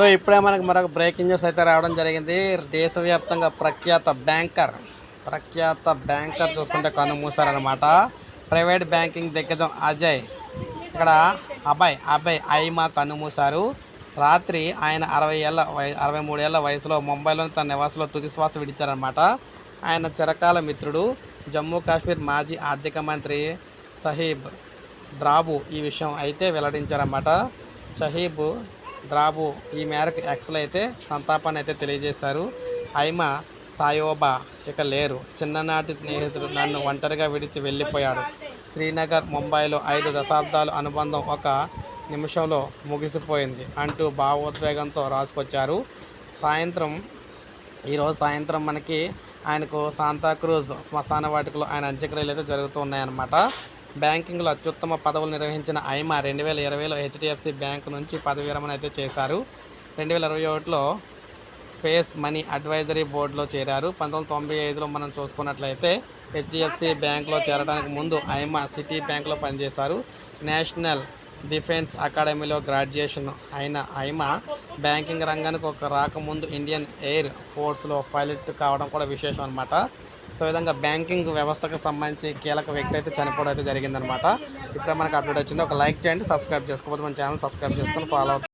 So ఇప్పుడే మనకు మరొక బ్రేకింగ్ న్యూస్ అయితే రావడం జరిగింది. దేశవ్యాప్తంగా ప్రఖ్యాత బ్యాంకర్ ప్రఖ్యాత బ్యాంకర్ చూసుకుంటే కన్ను ప్రైవేట్ బ్యాంకింగ్ దిగ్గజం అజయ్. ఇక్కడ అభయ్ అభయ్ ఐమా కన్నుమూశారు రాత్రి ఆయన అరవై ఏళ్ళ వయ అరవై మూడు ఏళ్ళ వయసులో ముంబైలోని తన నివాసంలో తుది శ్వాస విడిచారనమాట ఆయన చిరకాల మిత్రుడు జమ్మూ కాశ్మీర్ మాజీ ఆర్థిక మంత్రి సహీబ్ ద్రాబు ఈ విషయం అయితే వెల్లడించారన్నమాట. షహీబ్ ద్రాబు ఈ మేరకు ఎక్స్లో అయితే సంతాపాన్ని అయితే తెలియజేశారు. ఐమా సాయోబా ఇక లేరు. చిన్ననాటి స్నేహితుడు నన్ను ఒంటరిగా విడిచి వెళ్ళిపోయాడు. శ్రీనగర్ ముంబైలో ఐదు దశాబ్దాల అనుబంధం ఒక నిమిషంలో ముగిసిపోయింది అంటూ భావోద్వేగంతో రాసుకొచ్చారు. సాయంత్రం ఈరోజు సాయంత్రం మనకి ఆయనకు సాంతాక్రూజ్ శ్మశాన వాటికలో ఆయన అంత్యక్రియలు అయితే జరుగుతున్నాయన్నమాట. బ్యాంకింగ్లో అత్యుత్తమ పదవులు నిర్వహించిన ఐమా రెండు వేల ఇరవైలో హెచ్డిఎఫ్సి బ్యాంక్ నుంచి పదవి విరమణ అయితే చేశారు. రెండు వేల ఇరవై ఒకటిలో స్పేస్ మనీ అడ్వైజరీ బోర్డులో చేరారు. పంతొమ్మిది తొంభై ఐదులో మనం చూసుకున్నట్లయితే హెచ్డిఎఫ్సి బ్యాంక్లో చేరడానికి ముందు ఐమా సిటీ బ్యాంక్లో పనిచేశారు. నేషనల్ డిఫెన్స్ అకాడమీలో గ్రాడ్యుయేషన్ అయిన ఐమా బ్యాంకింగ్ రంగానికి ఒక రాకముందు ఇండియన్ ఎయిర్ ఫోర్స్లో పైలట్ కావడం కూడా విశేషం అనమాట సో విధంగా బ్యాంకింగ్ వ్యవస్థకు సంబంధించి కీలక వ్యక్తి అయితే చనిపోవడం అయితే జరిగిందనమాట ఇప్పుడు మనకు అప్డేట్ వచ్చింది. ఒక లైక్ చేయండి సబ్స్క్రైబ్ చేసుకోకపోతే మన ఛానల్ సబ్స్క్రైబ్ చేసుకొని ఫాలో అవుతుంది